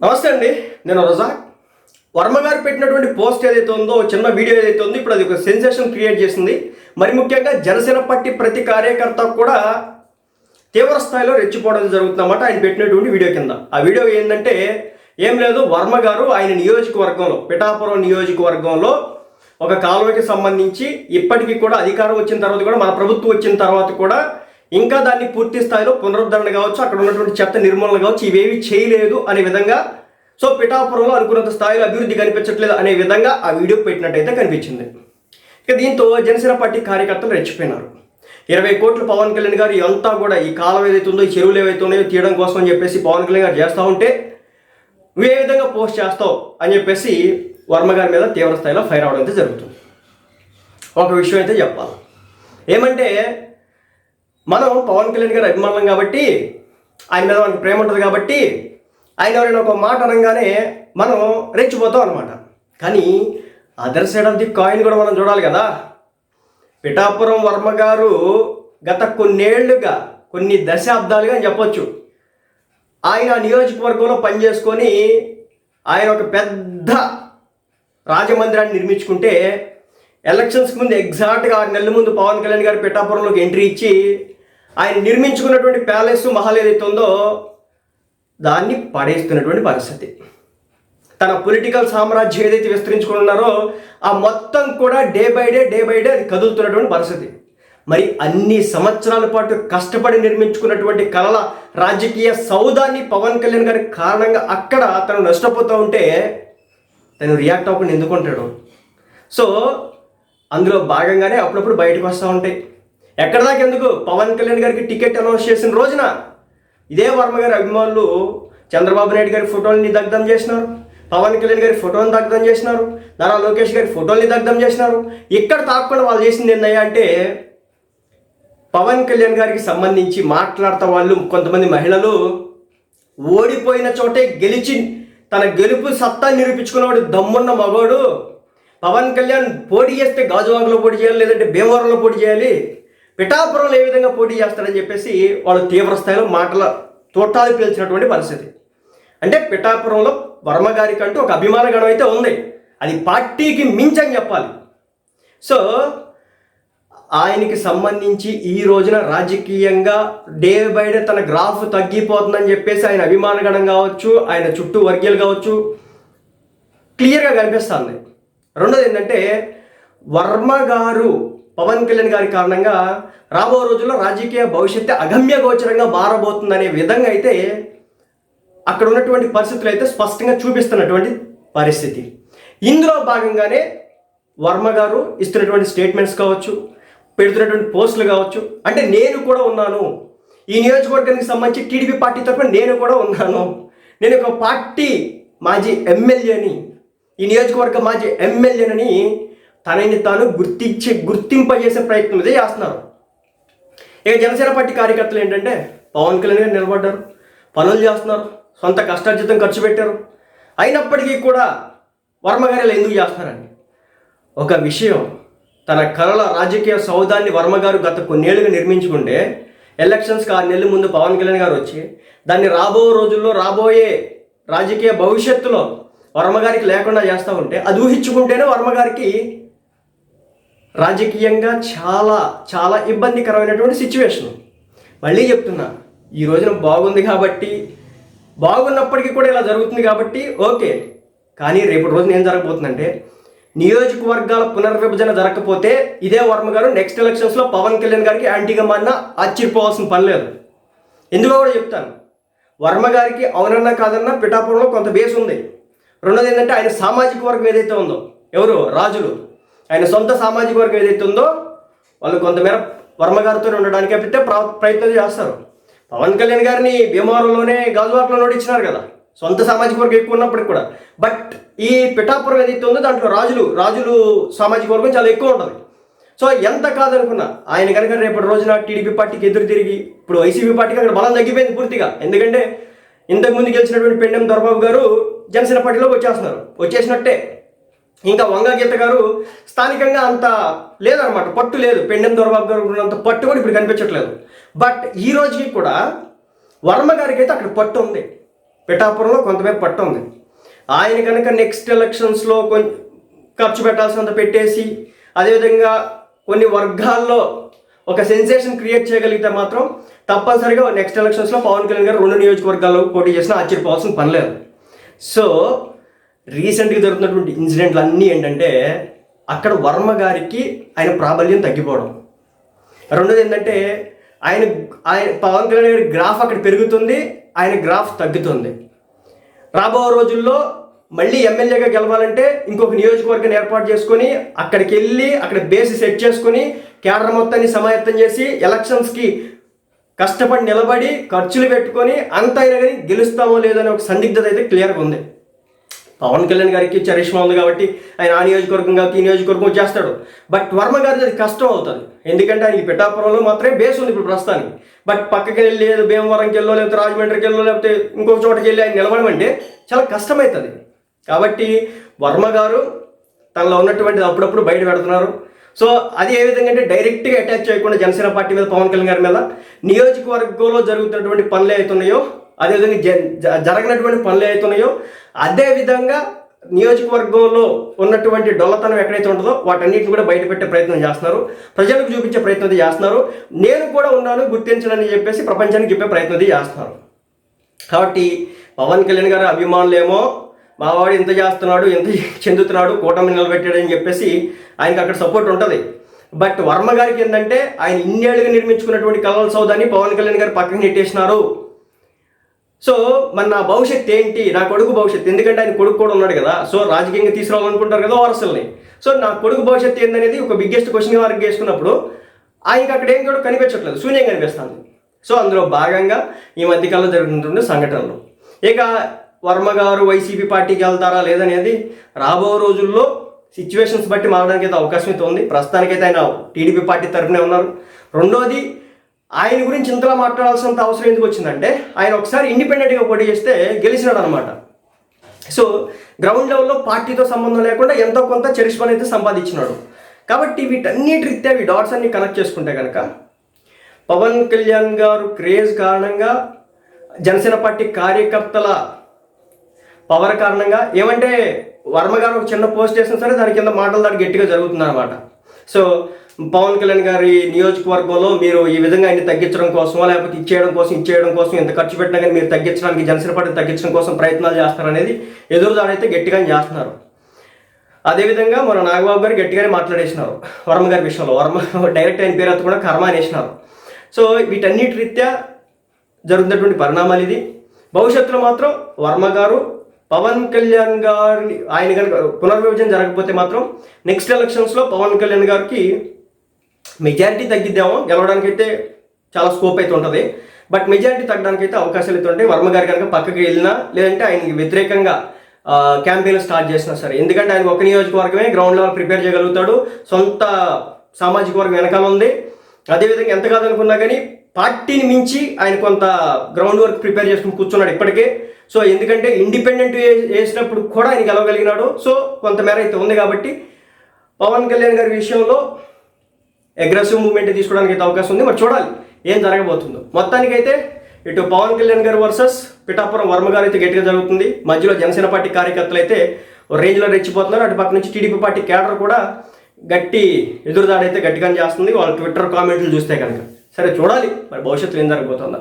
నమస్తే అండి నేను రజా వర్మ గారు పెట్టినటువంటి పోస్ట్ ఏదైతే ఉందో చిన్న వీడియో ఏదైతే ఉందో ఇప్పుడు అది ఒక సెన్సేషన్ క్రియేట్ చేసింది. మరి ముఖ్యంగా జనసేన పార్టీ ప్రతి కార్యకర్త కూడా తీవ్ర స్థాయిలో రెచ్చిపోవడం జరుగుతుందన్నమాట ఆయన పెట్టినటువంటి వీడియో కింద. ఆ వీడియో ఏంటంటే ఏం లేదు వర్మ గారు ఆయన నియోజకవర్గంలో పిఠాపురం నియోజకవర్గంలో ఒక కాలువకి సంబంధించి ఇప్పటికీ కూడా అధికారం వచ్చిన తర్వాత కూడా మన ప్రభుత్వం వచ్చిన తర్వాత కూడా ఇంకా దాన్ని పూర్తి స్థాయిలో పునరుద్ధరణ కావచ్చు అక్కడ ఉన్నటువంటి చెత్త నిర్మూలన కావచ్చు ఇవేవి చేయలేదు అనే విధంగా సో పిఠాపురంలో అనుకున్నంత స్థాయిలో అభివృద్ధి కనిపించట్లేదు అనే విధంగా ఆ వీడియో పెట్టినట్టయితే కనిపించింది. ఇక దీంతో జనసేన పార్టీ కార్యకర్తలు రెచ్చిపోయినారు. ఇరవై కోట్లు పవన్ కళ్యాణ్ గారు అంతా కూడా ఈ కాలం ఏదైతే ఉందో ఈ చెరువులు ఏవైతే ఉన్నాయో తీయడం కోసం అని చెప్పేసి పవన్ కళ్యాణ్ గారు చేస్తూ ఉంటే నువ్వు ఏ విధంగా పోస్ట్ చేస్తావు అని చెప్పేసి వర్మ గారి మీద తీవ్ర స్థాయిలో ఫైర్ అవడం అయితే జరుగుతుంది. ఒక విషయం అయితే చెప్పాలి. ఏమంటే మనం పవన్ కళ్యాణ్ గారి అభిమానం కాబట్టి ఆయన మీద మనకి ప్రేమ ఉంటుంది కాబట్టి ఆయన ఎవరైనా ఒక మాట అనగానే మనం రెచ్చిపోతాం అనమాట కానీ other side of the coin కూడా మనం చూడాలి కదా. పిఠాపురం వర్మ గారు గత కొన్నేళ్ళుగా కొన్ని దశాబ్దాలుగా అని చెప్పొచ్చు. ఆయన నియోజకవర్గంలో పనిచేసుకొని ఆయన ఒక పెద్ద రాజమందిరాన్ని నిర్మించుకుంటే ఎలక్షన్స్కి ముందు ఎగ్జాక్ట్గా ఆరు నెలల ముందు పవన్ కళ్యాణ్ గారు పిఠాపురంలోకి ఎంట్రీ ఇచ్చి ఆయన నిర్మించుకున్నటువంటి ప్యాలెస్ మహల్ ఏదైతే ఉందో దాన్ని పడేస్తున్నటువంటి పరిస్థితి. తన పొలిటికల్ సామ్రాజ్యం ఏదైతే విస్తరించుకుని ఉన్నారో ఆ మొత్తం కూడా day by day day by day అది కదులుతున్నటువంటి పరిస్థితి. మరి అన్ని సంవత్సరాల పాటు కష్టపడి నిర్మించుకున్నటువంటి కళల రాజకీయ సౌదాన్ని పవన్ కళ్యాణ్ గారి కారణంగా అక్కడ తను నష్టపోతూ ఉంటే తను రియాక్ట్ అవ్వకుండా ఎందుకుంటాడు సో అందులో భాగంగానే అప్పుడప్పుడు బయటకు వస్తూ ఉంటాయి. ఎక్కడ దాకా ఎందుకు పవన్ కళ్యాణ్ గారికి టికెట్ అనౌన్స్ చేసిన రోజున ఇదే వర్మ గారి అభిమానులు చంద్రబాబు నాయుడు గారి ఫోటోల్ని దగ్ధం చేసినారు. పవన్ కళ్యాణ్ గారి ఫోటోని దగ్ధం చేసినారు. నారా లోకేష్ గారి ఫోటోల్ని దగ్ధం చేసినారు. ఇక్కడ తాకుండా వాళ్ళు చేసింది ఏందయ్యా అంటే పవన్ కళ్యాణ్ గారికి సంబంధించి మాట్లాడతా వాళ్ళు కొంతమంది మహిళలు ఓడిపోయిన చోటే గెలిచి తన గెలుపు సత్తా నిరూపించుకున్నవాడు దమ్మున్న మగోడు పవన్ కళ్యాణ్ పోటీ చేస్తే గాజువాకలో పోటీ చేయాలి లేదంటే భీమవరంలో పోటీ చేయాలి. పిఠాపురంలో ఏ విధంగా పోటీ చేస్తారని చెప్పేసి వాళ్ళు తీవ్ర స్థాయిలో మాటల తోటాలు పీల్చినటువంటి పరిస్థితి. అంటే పిఠాపురంలో వర్మ గారికి అంటూ ఒక అభిమాన గణం అయితే ఉంది. అది పార్టీకి మించని చెప్పాలి. సో ఆయనకి సంబంధించి ఈ రోజున రాజకీయంగా డే బై డే తన గ్రాఫ్ తగ్గిపోతుందని చెప్పేసి ఆయన అభిమానగణం కావచ్చు ఆయన చుట్టూ వర్గీయులు కావచ్చు క్లియర్గా కనిపిస్తుంది రెండోది ఏంటంటే వర్మ గారు పవన్ కళ్యాణ్ గారి కారణంగా రాబో రోజుల్లో రాజకీయ భవిష్యత్తు అగమ్య గోచరంగా మారబోతుందనే విధంగా అయితే అక్కడ ఉన్నటువంటి పరిస్థితులు అయితే స్పష్టంగా చూపిస్తున్నటువంటి పరిస్థితి. ఇందులో భాగంగానే వర్మ గారు ఇస్తున్నటువంటి స్టేట్మెంట్స్ కావచ్చు పెడుతున్నటువంటి పోస్టులు కావచ్చు అంటే నేను కూడా ఉన్నాను. ఈ నియోజకవర్గానికి సంబంధించి టీడీపీ పార్టీ తరఫున నేను కూడా ఉన్నాను. నేను ఒక పార్టీ మాజీ ఎమ్మెల్యేని ఈ నియోజకవర్గ మాజీ ఎమ్మెల్యేనని తనని తాను గుర్తించి గుర్తింపజేసే ప్రయత్నం ఇదే చేస్తున్నారు. ఇక జనసేన పార్టీ కార్యకర్తలు ఏంటంటే పవన్ కళ్యాణ్ గారు నిలబడ్డారు పనులు చేస్తున్నారు సొంత కష్టార్జితం ఖర్చు పెట్టారు. అయినప్పటికీ కూడా వర్మగారు ఎందుకు చేస్తున్నారండి? ఒక విషయం తన కళల రాజకీయ సౌదాన్ని వర్మగారు గత కొన్నేళ్ళుగా నిర్మించుకుంటే ఎలక్షన్స్కి ఆరు నెలల ముందు పవన్ కళ్యాణ్ గారు వచ్చి దాన్ని రాబో రోజుల్లో రాబోయే రాజకీయ భవిష్యత్తులో వర్మగారికి లేకుండా చేస్తూ ఉంటే అది ఊహించుకుంటేనే వర్మగారికి రాజకీయంగా చాలా చాలా ఇబ్బందికరమైనటువంటి సిచ్యువేషన్ మళ్ళీ చెప్తున్నా ఈ రోజున బాగుంది కాబట్టి బాగున్నప్పటికీ కూడా ఇలా జరుగుతుంది కాబట్టి ఓకే. కానీ రేపటి రోజున ఏం జరగబోతుందంటే నియోజకవర్గాల పునర్విభజన జరగకపోతే ఇదే వర్మ గారు నెక్స్ట్ ఎలక్షన్స్లో పవన్ కళ్యాణ్ గారికి యాంటీగా మారినా ఆశ్చర్యపోవాల్సిన పని లేదు. ఎందుకో కూడా చెప్తాను. వర్మ గారికి అవునన్నా కాదన్నా పిఠాపురంలో కొంత బేస్ ఉంది. రెండోది ఏంటంటే ఆయన సామాజిక వర్గం ఏదైతే ఉందో ఎవరు? రాజులు. ఆయన సొంత సామాజిక వర్గం ఏదైతే ఉందో వాళ్ళు కొంతమేర వర్మ గారితో ఉండడానికి అయితే ప్రయత్నం చేస్తారు. పవన్ కళ్యాణ్ గారిని భీమవరంలోనే గాజువాకలో నోటిచ్చినారు కదా. సొంత సామాజిక వర్గం ఎక్కువ ఉన్నప్పటికి కూడా. బట్ ఈ పిఠాపురం ఏదైతే ఉందో దాంట్లో రాజులు రాజులు సామాజిక వర్గం చాలా ఎక్కువ ఉంటుంది. సో ఎంత కాదనుకున్నా ఆయన కనుక రేపటి రోజున టీడీపీ పార్టీకి ఎదురు తిరిగి ఇప్పుడు వైసీపీ పార్టీకి అక్కడ బలం తగ్గిపోయింది పూర్తిగా. ఎందుకంటే ఇంతకుముందు గెలిచినటువంటి పెండెం దొరబాబు గారు జనసేన పార్టీలోకి వచ్చేస్తున్నారు. వచ్చేసినట్టే. ఇంకా వంగ గీత గారు స్థానికంగా అంత లేదనమాట పట్టు లేదు. పెండెం దొరబాబు గారు ఉన్నంత పట్టు కూడా ఇప్పుడు కనిపించట్లేదు. బట్ ఈ రోజుకి కూడా వర్మ గారికి అయితే అక్కడ పట్టు ఉంది. పిఠాపురంలో కొంతమేర పట్టు ఉంది. ఆయన కనుక నెక్స్ట్ ఎలక్షన్స్లో కొంచెం ఖర్చు పెట్టాల్సినంత పెట్టేసి అదేవిధంగా కొన్ని వర్గాల్లో ఒక సెన్సేషన్ క్రియేట్ చేయగలిగితే మాత్రం తప్పనిసరిగా నెక్స్ట్ ఎలక్షన్స్లో పవన్ కళ్యాణ్ గారు రెండు నియోజకవర్గాల్లో పోటీ చేసినా ఆశ్చర్యపోవాల్సిన పని లేదు. సో రీసెంట్గా జరుగుతున్నటువంటి ఇన్సిడెంట్లు అన్నీ ఏంటంటే అక్కడ వర్మ గారికి ఆయన ప్రాబల్యం తగ్గిపోవడం. రెండోది ఏంటంటే ఆయన ఆయన పవన్ కళ్యాణ్ గారి గ్రాఫ్ అక్కడ పెరుగుతుంది ఆయన గ్రాఫ్ తగ్గుతుంది. రాబో రోజుల్లో మళ్ళీ ఎమ్మెల్యేగా గెలవాలంటే ఇంకొక నియోజకవర్గం ఏర్పాటు చేసుకొని అక్కడికి వెళ్ళి అక్కడ బేస్ సెట్ చేసుకొని కేడర్ మొత్తాన్ని సమాయత్తం చేసి ఎలక్షన్స్కి కష్టపడి నిలబడి ఖర్చులు పెట్టుకొని అంత అయినా కానీ గెలుస్తామో లేదో అనే ఒక సందిగ్ధత అయితే క్లియర్గా ఉంది. పవన్ కళ్యాణ్ గారికి చరిష్మా ఉంది కాబట్టి ఆయన ఆ నియోజకవర్గం కాబట్టి ఈ నియోజకవర్గం చేస్తాడు బట్ వర్మ గారికి అది కష్టం అవుతుంది. ఎందుకంటే ఆయనకి పిఠాపురంలో మాత్రమే బేస్ ఉంది ఇప్పుడు ప్రస్తుతానికి. బట్ పక్కకి వెళ్ళి లేదు భీమవరంకి వెళ్ళో లేకపోతే రాజమండ్రికి వెళ్ళో లేకపోతే ఇంకొక చోటకి వెళ్ళి ఆయన నిలబడమంటే చాలా కష్టమవుతుంది కాబట్టి వర్మ గారు తనలో ఉన్నటువంటిది అప్పుడప్పుడు బయట పెడుతున్నారు. సో అది ఏ విధంగా అంటే డైరెక్ట్గా అటాచ్ చేయకుండా జనసేన పార్టీ మీద పవన్ కళ్యాణ్ గారి మీద నియోజకవర్గంలో జరుగుతున్నటువంటి పనులు అవుతున్నాయో అదేవిధంగా జ- జ- జరగనటువంటి పనులు అవుతున్నాయో అదేవిధంగా నియోజకవర్గంలో ఉన్నటువంటి డొల్లతనం ఎక్కడైతే ఉంటుందో వాటన్నిటిని కూడా బయట పెట్టే ప్రయత్నం చేస్తున్నారు. ప్రజలకు చూపించే ప్రయత్నం అయితే చేస్తున్నారు. నేను కూడా ఉన్నాను గుర్తించడని చెప్పేసి ప్రపంచానికి చెప్పే ప్రయత్నం అయితే చేస్తున్నారు. కాబట్టి పవన్ కళ్యాణ్ గారి అభిమానులేమో మావాడు ఇంత చేస్తున్నాడు ఇంత చెందుతున్నాడు కూటమి నిలబెట్టాడని చెప్పేసి ఆయనకు అక్కడ సపోర్ట్ ఉంటుంది. బట్ వర్మ గారికి ఏంటంటే ఆయన ఇన్నేళ్ళుగా నిర్మించుకున్నటువంటి కలల సౌదాన్ని పవన్ కళ్యాణ్ గారు పక్కన నెట్టేసినారు. సో మరి నా భవిష్యత్తు ఏంటి? నా కొడుకు భవిష్యత్తు. ఎందుకంటే ఆయన కొడుకు కూడా ఉన్నాడు కదా. సో రాజకీయంగా తీసుకురావాలనుకుంటారు కదా వారసుల్ని సో నా కొడుకు భవిష్యత్తు ఏందనేది ఒక బిగ్గెస్ట్ క్వశ్చన్ మార్క్ చేసుకున్నప్పుడు ఆయనకి అక్కడ ఏం కూడా కనిపించట్లేదు. శూన్యం కనిపిస్తుంది. సో అందులో భాగంగా ఈ మధ్యకాలంలో జరుగుతున్న సంఘటనలు. ఇక వర్మ గారు వైసీపీ పార్టీకి వెళ్తారా లేదనేది రాబో రోజుల్లో సిచ్యువేషన్స్ బట్టి మారడానికి అయితే అవకాశం అయితే ఉంది. ప్రస్తుతానికైతే ఆయన టీడీపీ పార్టీ తరఫునే ఉన్నారు. రెండోది ఆయన గురించి ఇంతలా మాట్లాడాల్సినంత అవసరం ఎందుకు వచ్చిందంటే ఆయన ఒకసారి ఇండిపెండెంట్గా పోటీ చేస్తే గెలిచినాడు అనమాట సో గ్రౌండ్ లెవెల్లో పార్టీతో సంబంధం లేకుండా ఎంతో కొంత చరిష్మని అయితే సంపాదించినాడు. కాబట్టి వీటన్నిటి రీత్యా ఈ డాట్స్ అన్ని కనెక్ట్ చేసుకుంటే కనుక పవన్ కళ్యాణ్ గారు క్రేజ్ కారణంగా జనసేన పార్టీ కార్యకర్తల పవర్ కారణంగా ఏమంటే వర్మ గారు ఒక చిన్న పోస్ట్ చేసినా సరే దాని కింద మాటలు దాడి గట్టిగా జరుగుతుంది అనమాట సో పవన్ కళ్యాణ్ గారి నియోజకవర్గంలో మీరు ఈ విధంగా ఆయన తగ్గించడం కోసమో లేకపోతే ఇచ్చేయడం కోసం ఇచ్చేయడం కోసం ఎంత ఖర్చు పెట్టినా కానీ మీరు తగ్గించడానికి జనసేన పార్టీ తగ్గించడం కోసం ప్రయత్నాలు చేస్తారనేది ఎదురుదాడైతే గట్టిగానే చేస్తున్నారు. అదేవిధంగా మన నాగబాబు గారు గట్టిగానే మాట్లాడేసినారు వర్మ గారి విషయంలో. వర్మ డైరెక్ట్ అయిన పేరు కూడా కర్మ అనేసినారు. సో వీటన్నిటి రీత్యా జరుగుతున్నటువంటి పరిణామాలు ఇది. భవిష్యత్తులో మాత్రం వర్మ గారు పవన్ కళ్యాణ్ గారిని ఆయన కనుక పునర్విభజన జరగకపోతే మాత్రం నెక్స్ట్ ఎలక్షన్స్లో పవన్ కళ్యాణ్ గారికి మెజారిటీ తగ్గిద్దామో. గెలవడానికి అయితే చాలా స్కోప్ అయితే ఉంటుంది. బట్ మెజారిటీ తగ్గడానికి అయితే అవకాశాలు అయితే ఉంటాయి. వర్మ గారు కనుక పక్కకి వెళ్ళినా లేదంటే ఆయనకి వ్యతిరేకంగా క్యాంపెయిన్ స్టార్ట్ చేసినా సరే. ఎందుకంటే ఆయన ఒక నియోజకవర్గమే గ్రౌండ్ లెవెల్ ప్రిపేర్ చేయగలుగుతాడు. సొంత సామాజిక వర్గం వెనకాల ఉంది. అదేవిధంగా ఎంత కాదనుకున్నా కానీ పార్టీని మించి ఆయన కొంత గ్రౌండ్ వర్క్ ప్రిపేర్ చేసుకుని కూర్చున్నాడు ఇప్పటికే. సో ఎందుకంటే ఇండిపెండెంట్ వేసినప్పుడు కూడా ఆయన గెలవగలిగినాడు. సో కొంతమేర అయితే ఉంది కాబట్టి పవన్ కళ్యాణ్ గారి విషయంలో అగ్రెసివ్ మూవ్మెంట్ తీసుకోవడానికి అయితే అవకాశం ఉంది. మరి చూడాలి ఏం జరగబోతుందో. మొత్తానికైతే ఇటు పవన్ కళ్యాణ్ గారు వర్సెస్ పిఠాపురం వర్మ గారు అయితే గట్టిగా జరుగుతుంది. మధ్యలో జనసేన పార్టీ కార్యకర్తలు అయితే రేంజ్లో రెచ్చిపోతున్నారు. అటు పక్క నుంచి టీడీపీ పార్టీ కేడర్ కూడా గట్టి ఎదురుదాడైతే గట్టిగా చేస్తుంది. వాళ్ళ ట్విట్టర్ కామెంట్లు చూస్తే కనుక. సరే చూడాలి. మరి భవిష్యత్తులో ఏం జరగబోతుందో.